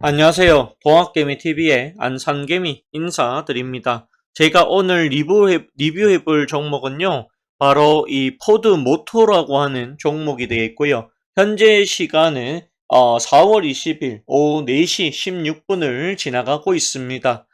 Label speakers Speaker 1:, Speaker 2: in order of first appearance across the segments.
Speaker 1: 안녕하세요. 동학개미TV의 안산개미 인사드립니다. 제가 오늘 리뷰해, 리뷰해볼 종목은요, 바로 이 포드 모토라고 하는 종목이 되겠고요. 현재 시간은 어, 4월 20일 오후 4시 16분을 지나가고 있습니다.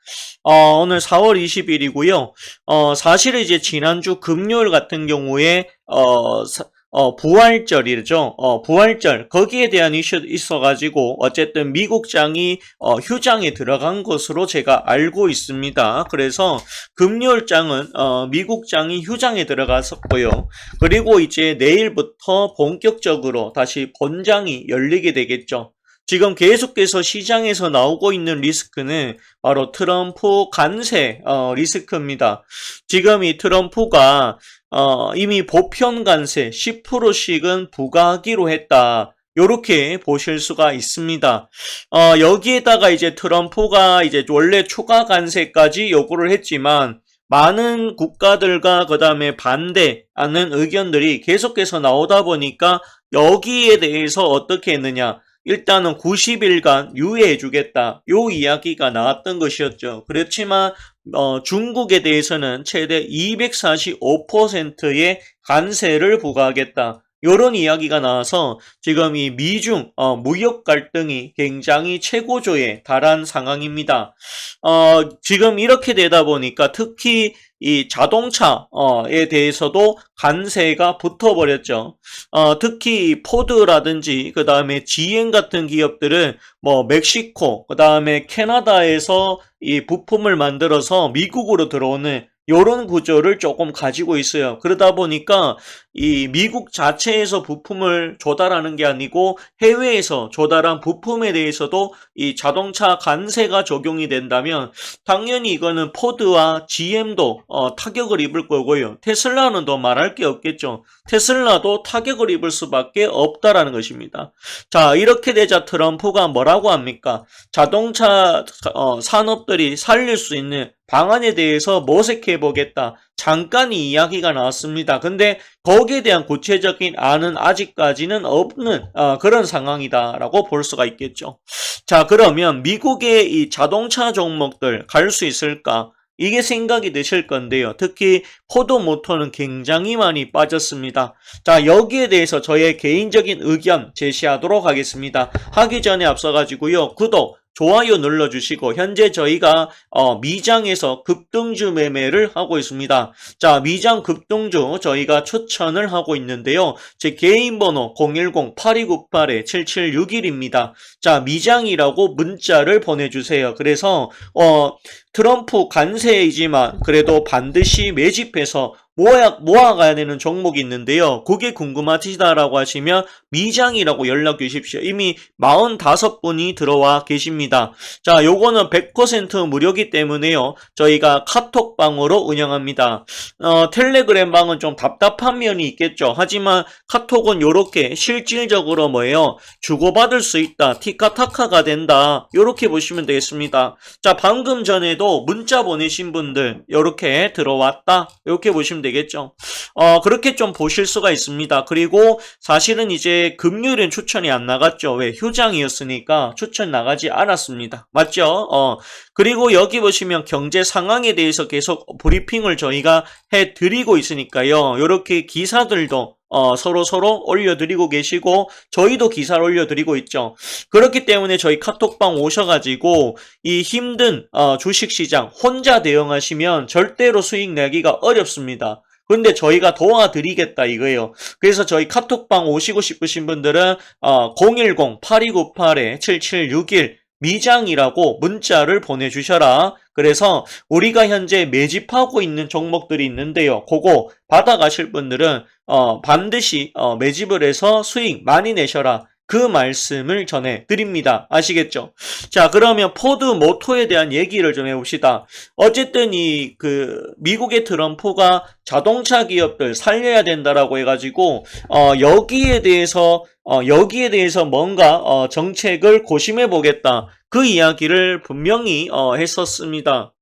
Speaker 1: 어, 오늘 4월 20일이고요. 어, 사실 이제 지난주 금요일 같은 경우에 어, 사- 어, 부활절이죠. 어, 부활절. 거기에 대한 이슈 있어가지고, 어쨌든 미국장이, 어, 휴장에 들어간 것으로 제가 알고 있습니다. 그래서 금요일장은, 어, 미국장이 휴장에 들어갔었고요. 그리고 이제 내일부터 본격적으로 다시 본장이 열리게 되겠죠. 지금 계속해서 시장에서 나오고 있는 리스크는 바로 트럼프 관세, 어, 리스크입니다. 지금 이 트럼프가 어, 이미 보편 관세 10%씩은 부과하기로 했다. 요렇게 보실 수가 있습니다. 어, 여기에다가 이제 트럼프가 이제 원래 추가 관세까지 요구를 했지만 많은 국가들과 그 다음에 반대하는 의견들이 계속해서 나오다 보니까 여기에 대해서 어떻게 했느냐. 일단은 90일간 유예해 주겠다. 요 이야기가 나왔던 것이었죠. 그렇지만 어, 중국에 대해서는 최대 245%의 관세를 부과하겠다. 이런 이야기가 나와서 지금 이 미중 어, 무역 갈등이 굉장히 최고조에 달한 상황입니다. 어, 지금 이렇게 되다 보니까 특히 이 자동차에 대해서도 관세가 붙어버렸죠. 어, 특히 이 포드라든지 그 다음에 GM 같은 기업들은 뭐 멕시코 그 다음에 캐나다에서 이 부품을 만들어서 미국으로 들어오는 이런 구조를 조금 가지고 있어요. 그러다 보니까 이 미국 자체에서 부품을 조달하는 게 아니고 해외에서 조달한 부품에 대해서도 이 자동차 관세가 적용이 된다면 당연히 이거는 포드와 GM도 어, 타격을 입을 거고요. 테슬라는 더 말할 게 없겠죠. 테슬라도 타격을 입을 수밖에 없다라는 것입니다. 자 이렇게 되자 트럼프가 뭐라고 합니까? 자동차 어, 산업들이 살릴 수 있는 방안에 대해서 모색해 보겠다. 잠깐 이 이야기가 나왔습니다. 근데 거기에 대한 구체적인 안은 아직까지는 없는 어, 그런 상황이다라고 볼 수가 있겠죠. 자 그러면 미국의 이 자동차 종목들 갈 수 있을까? 이게 생각이 드실 건데요. 특히 포드 모터는 굉장히 많이 빠졌습니다. 자, 여기에 대해서 저의 개인적인 의견 제시하도록 하겠습니다. 하기 전에 앞서가지고요. 구독, 좋아요 눌러주시고 현재 저희가 어, 미장에서 급등주 매매를 하고 있습니다. 자 미장 급등주 저희가 추천을 하고 있는데요. 제 개인 번호 010-8298-7761입니다. 자 미장이라고 문자를 보내주세요. 그래서 어, 트럼프 관세이지만 그래도 반드시 매집해서 모아, 모아가야 되는 종목이 있는데요. 그게 궁금하시다라고 하시면 미장이라고 연락 주십시오. 이미 45분이 들어와 계십니다. 자, 요거는 100% 무료기 때문에요. 저희가 카톡방으로 운영합니다. 어, 텔레그램 방은 좀 답답한 면이 있겠죠. 하지만 카톡은 요렇게 실질적으로 뭐예요? 주고받을 수 있다. 티카타카가 된다. 요렇게 보시면 되겠습니다. 자, 방금 전에도 문자 보내신 분들 요렇게 들어왔다. 요렇게 보시면 되겠죠. 어, 그렇게 좀 보실 수가 있습니다. 그리고 사실은 이제 금요일엔 추천이 안 나갔죠. 왜? 휴장이었으니까 추천 나가지 않았습니다. 맞죠? 어, 그리고 여기 보시면 경제 상황에 대해서 계속 브리핑을 저희가 해 드리고 있으니까요. 이렇게 기사들도 어, 서로 서로 올려드리고 계시고 저희도 기사를 올려드리고 있죠. 그렇기 때문에 저희 카톡방 오셔가지고 이 힘든 어, 주식시장 혼자 대응하시면 절대로 수익 내기가 어렵습니다. 근데 저희가 도와드리겠다 이거예요. 그래서 저희 카톡방 오시고 싶으신 분들은 어, 010-8298-7761 미장이라고 문자를 보내주셔라. 그래서 우리가 현재 매집하고 있는 종목들이 있는데요. 그거 받아가실 분들은 어, 반드시 어, 매집을 해서 수익 많이 내셔라. 그 말씀을 전해 드립니다. 아시겠죠? 자, 그러면 포드 모토에 대한 얘기를 좀 해봅시다. 어쨌든 이 그 미국의 트럼프가 자동차 기업들 살려야 된다라고 해가지고 어, 여기에 대해서 어, 여기에 대해서 뭔가 어, 정책을 고심해 보겠다. 그 이야기를 분명히 어, 했었습니다.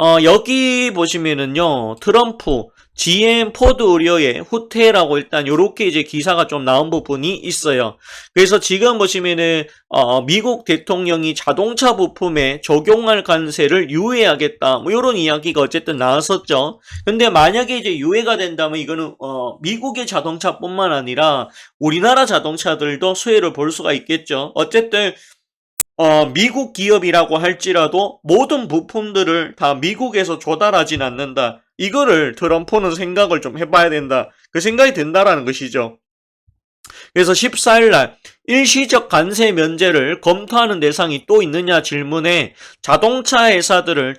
Speaker 1: 어, 여기 보시면은요, 트럼프, GM 포드 우려의 후퇴라고 일단 요렇게 이제 기사가 좀 나온 부분이 있어요. 그래서 지금 보시면은 어, 미국 대통령이 자동차 부품에 적용할 관세를 유예하겠다. 뭐 요런 이야기가 어쨌든 나왔었죠. 근데 만약에 이제 유예가 된다면 이거는 어, 미국의 자동차뿐만 아니라 우리나라 자동차들도 수혜를 볼 수가 있겠죠. 어쨌든 어, 미국 기업이라고 할지라도 모든 부품들을 다 미국에서 조달하진 않는다. 이거를 트럼프는 생각을 좀 해봐야 된다. 그 생각이 든다라는 것이죠. 그래서 14일날 일시적 관세 면제를 검토하는 대상이 또 있느냐 질문에 자동차 회사들을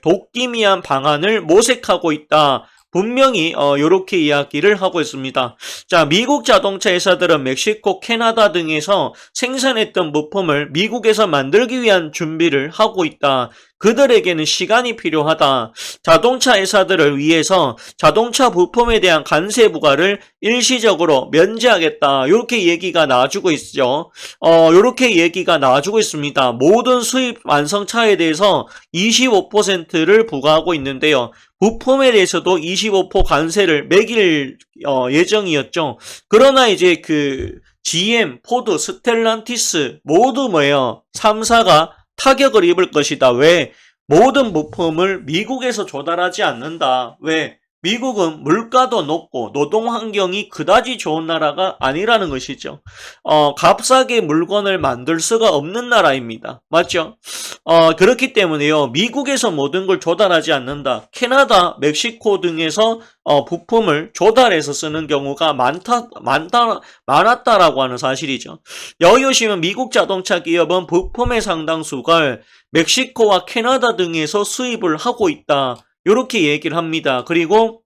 Speaker 1: 위한 방안을 모색하고 있다. 분명히 어 요렇게 이야기를 하고 있습니다. 자, 미국 자동차 회사들은 멕시코, 캐나다 등에서 생산했던 부품을 미국에서 만들기 위한 준비를 하고 있다. 그들에게는 시간이 필요하다. 자동차 회사들을 위해서 자동차 부품에 대한 관세 부과를 일시적으로 면제하겠다. 이렇게 얘기가 나와주고 있죠. 어, 이렇게 얘기가 나와주고 있습니다. 모든 수입 완성차에 대해서 25%를 부과하고 있는데요. 부품에 대해서도 25% 관세를 매길 어, 예정이었죠. 그러나 이제 그 GM, 포드, 스텔란티스 모두 뭐예요? 3사가 타격을 입을 것이다. 왜? 모든 부품을 미국에서 조달하지 않는다. 왜? 미국은 물가도 높고 노동 환경이 그다지 좋은 나라가 아니라는 것이죠. 어, 값싸게 물건을 만들 수가 없는 나라입니다. 맞죠? 어, 그렇기 때문에요. 미국에서 모든 걸 조달하지 않는다. 캐나다, 멕시코 등에서 어, 부품을 조달해서 쓰는 경우가 많다, 많다, 많았다라고 하는 사실이죠. 여기 오시면 미국 자동차 기업은 부품의 상당수가 멕시코와 캐나다 등에서 수입을 하고 있다. 이렇게 얘기를 합니다. 그리고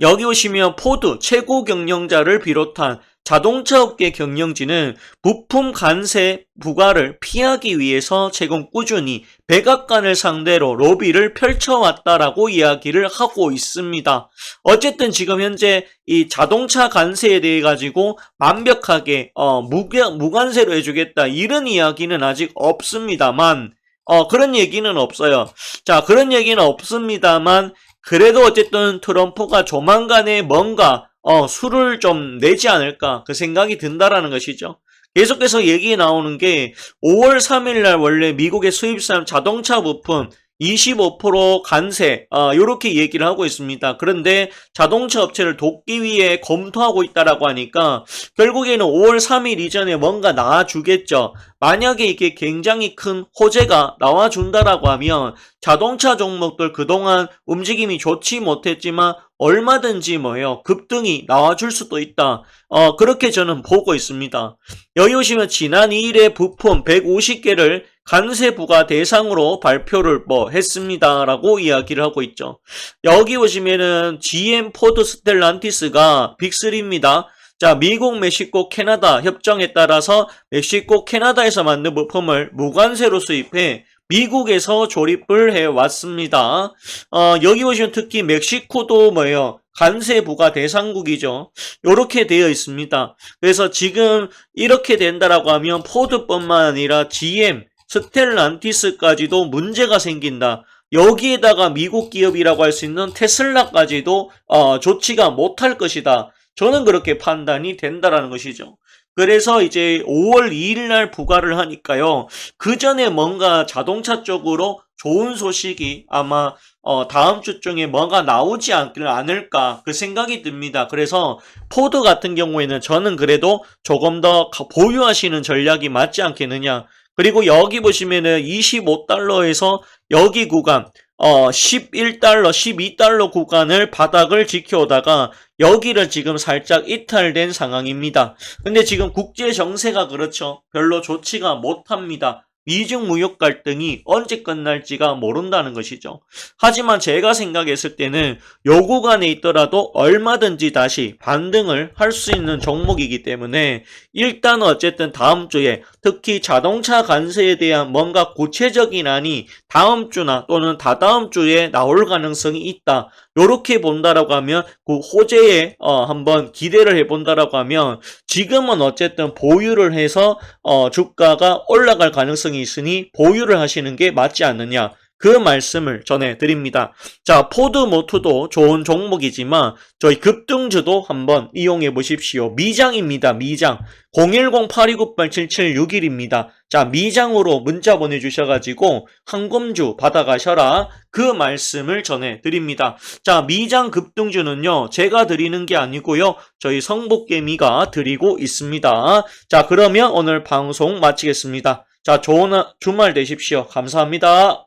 Speaker 1: 여기 오시면 포드 최고 경영자를 비롯한 자동차 업계 경영진은 부품 관세 부과를 피하기 위해서 최근 꾸준히 백악관을 상대로 로비를 펼쳐왔다라고 이야기를 하고 있습니다. 어쨌든 지금 현재 이 자동차 관세에 대해 가지고 완벽하게 어, 무관세로 해주겠다 이런 이야기는 아직 없습니다만 어, 그런 얘기는 없어요. 자, 그런 얘기는 없습니다만, 그래도 어쨌든 트럼프가 조만간에 뭔가, 어, 수를 좀 내지 않을까, 그 생각이 든다라는 것이죠. 계속해서 얘기 나오는 게, 5월 3일 날 원래 미국의 수입산 자동차 부품, 25% 관세, 어, 요렇게 얘기를 하고 있습니다. 그런데 자동차 업체를 돕기 위해 검토하고 있다라고 하니까 결국에는 5월 3일 이전에 뭔가 나와주겠죠. 만약에 이게 굉장히 큰 호재가 나와준다라고 하면 자동차 종목들 그동안 움직임이 좋지 못했지만 얼마든지 뭐예요 급등이 나와줄 수도 있다. 어 그렇게 저는 보고 있습니다. 여기 오시면 지난 2일에 부품 150개를 관세 부과 대상으로 발표를 뭐 했습니다라고 이야기를 하고 있죠. 여기 보시면은 GM 포드 스텔란티스가 빅3입니다. 자, 미국, 멕시코, 캐나다 협정에 따라서 멕시코, 캐나다에서 만든 부품을 무관세로 수입해 미국에서 조립을 해 왔습니다. 어, 여기 보시면 특히 멕시코도 뭐예요? 관세 부과 대상국이죠. 이렇게 되어 있습니다. 그래서 지금 이렇게 된다라고 하면 포드뿐만 아니라 GM, 스텔란티스까지도 문제가 생긴다. 여기에다가 미국 기업이라고 할 수 있는 테슬라까지도 어, 좋지가 못할 것이다. 저는 그렇게 판단이 된다라는 것이죠. 그래서 이제 5월 2일 날 부과를 하니까요. 그 전에 뭔가 자동차 쪽으로 좋은 소식이 아마 어, 다음 주 중에 뭔가 나오지 않길 않을까 그 생각이 듭니다. 그래서 포드 같은 경우에는 저는 그래도 조금 더 보유하시는 전략이 맞지 않겠느냐. 그리고 여기 보시면은 25달러에서 여기 구간 어 11달러, 12달러 구간을 바닥을 지켜오다가 여기를 지금 살짝 이탈된 상황입니다. 근데 지금 국제 정세가 그렇죠. 별로 좋지가 못합니다. 미중 무역 갈등이 언제 끝날지가 모른다는 것이죠. 하지만 제가 생각했을 때는 요 구 간에 있더라도 얼마든지 다시 반등을 할 수 있는 종목이기 때문에 일단 어쨌든 다음 주에 특히 자동차 관세에 대한 뭔가 구체적인 안이 다음 주나 또는 다다음 주에 나올 가능성이 있다. 요렇게 본다라고 하면 그 호재에 어 한번 기대를 해본다라고 하면 지금은 어쨌든 보유를 해서 어 주가가 올라갈 가능성이 있으니 보유를 하시는 게 맞지 않느냐 그 말씀을 전해드립니다. 자, 포드모트도 좋은 종목이지만 저희 급등주도 한번 이용해 보십시오. 미장입니다. 미장. 010-8298-7761입니다. 자, 미장으로 문자 보내주셔가지고 한금주 받아가셔라. 그 말씀을 전해드립니다. 자, 미장 급등주는요, 제가 드리는 게 아니고요, 저희 성복개미가 드리고 있습니다. 자, 그러면 오늘 방송 마치겠습니다. 자, 좋은 하- 주말 되십시오. 감사합니다.